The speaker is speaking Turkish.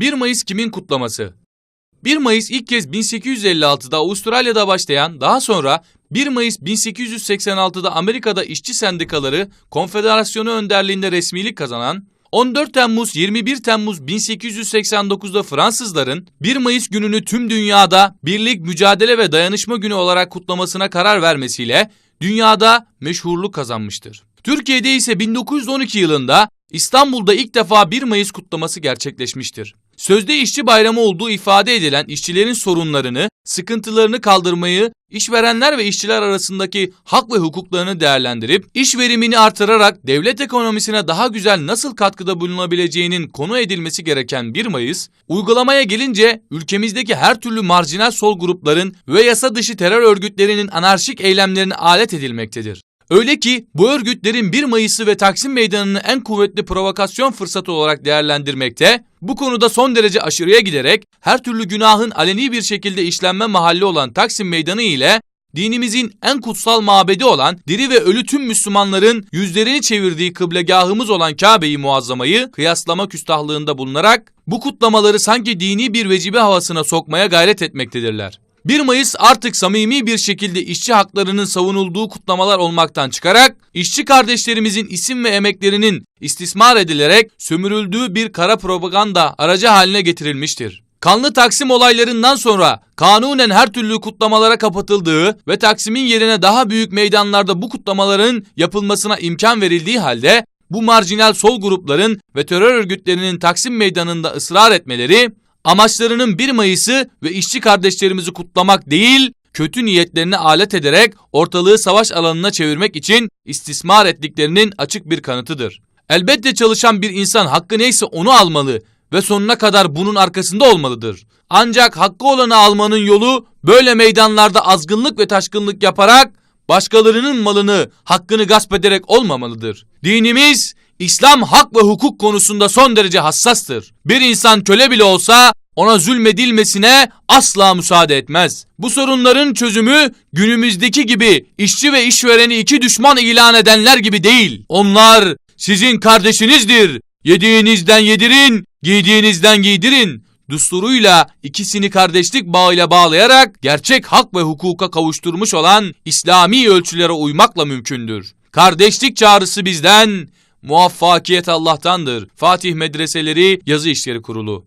1 Mayıs kimin kutlaması? 1 Mayıs ilk kez 1856'da Avustralya'da başlayan, daha sonra 1 Mayıs 1886'da Amerika'da işçi sendikaları Konfederasyonu önderliğinde resmilik kazanan, 14 Temmuz 21 Temmuz 1889'da Fransızların 1 Mayıs gününü tüm dünyada birlik, mücadele ve dayanışma günü olarak kutlamasına karar vermesiyle dünyada meşhurluk kazanmıştır. Türkiye'de ise 1912 yılında İstanbul'da ilk defa 1 Mayıs kutlaması gerçekleşmiştir. Sözde işçi bayramı olduğu ifade edilen işçilerin sorunlarını, sıkıntılarını kaldırmayı, işverenler ve işçiler arasındaki hak ve hukuklarını değerlendirip, iş verimini artırarak devlet ekonomisine daha güzel nasıl katkıda bulunabileceğinin konu edilmesi gereken 1 Mayıs, uygulamaya gelince ülkemizdeki her türlü marjinal sol grupların ve yasa dışı terör örgütlerinin anarşik eylemlerine alet edilmektedir. Öyle ki bu örgütlerin 1 Mayıs'ı ve Taksim Meydanı'nı en kuvvetli provokasyon fırsatı olarak değerlendirmekte, bu konuda son derece aşırıya giderek her türlü günahın aleni bir şekilde işlenme mahalli olan Taksim Meydanı ile dinimizin en kutsal mabedi olan diri ve ölü tüm Müslümanların yüzlerini çevirdiği kıblegahımız olan Kabe-i Muazzama'yı kıyaslama küstahlığında bulunarak bu kutlamaları sanki dini bir vecibe havasına sokmaya gayret etmektedirler. 1 Mayıs artık samimi bir şekilde işçi haklarının savunulduğu kutlamalar olmaktan çıkarak işçi kardeşlerimizin isim ve emeklerinin istismar edilerek sömürüldüğü bir kara propaganda aracı haline getirilmiştir. Kanlı Taksim olaylarından sonra kanunen her türlü kutlamalara kapatıldığı ve Taksim'in yerine daha büyük meydanlarda bu kutlamaların yapılmasına imkan verildiği halde bu marjinal sol grupların ve terör örgütlerinin Taksim Meydanı'nda ısrar etmeleri amaçlarının 1 Mayıs'ı ve işçi kardeşlerimizi kutlamak değil, kötü niyetlerini alet ederek ortalığı savaş alanına çevirmek için istismar ettiklerinin açık bir kanıtıdır. Elbette çalışan bir insan hakkı neyse onu almalı ve sonuna kadar bunun arkasında olmalıdır. Ancak hakkı olanı almanın yolu böyle meydanlarda azgınlık ve taşkınlık yaparak başkalarının malını, hakkını gasp ederek olmamalıdır. Dinimiz İslam hak ve hukuk konusunda son derece hassastır. Bir insan köle bile olsa ona zulmedilmesine asla müsaade etmez. Bu sorunların çözümü günümüzdeki gibi işçi ve işvereni iki düşman ilan edenler gibi değil. Onlar sizin kardeşinizdir. Yediğinizden yedirin, giydiğinizden giydirin. Düsturuyla ikisini kardeşlik bağıyla bağlayarak gerçek hak ve hukuka kavuşturmuş olan İslami ölçülere uymakla mümkündür. Kardeşlik çağrısı bizden, muvaffakiyet Allah'tandır. Fatih Medreseleri Yazı İşleri Kurulu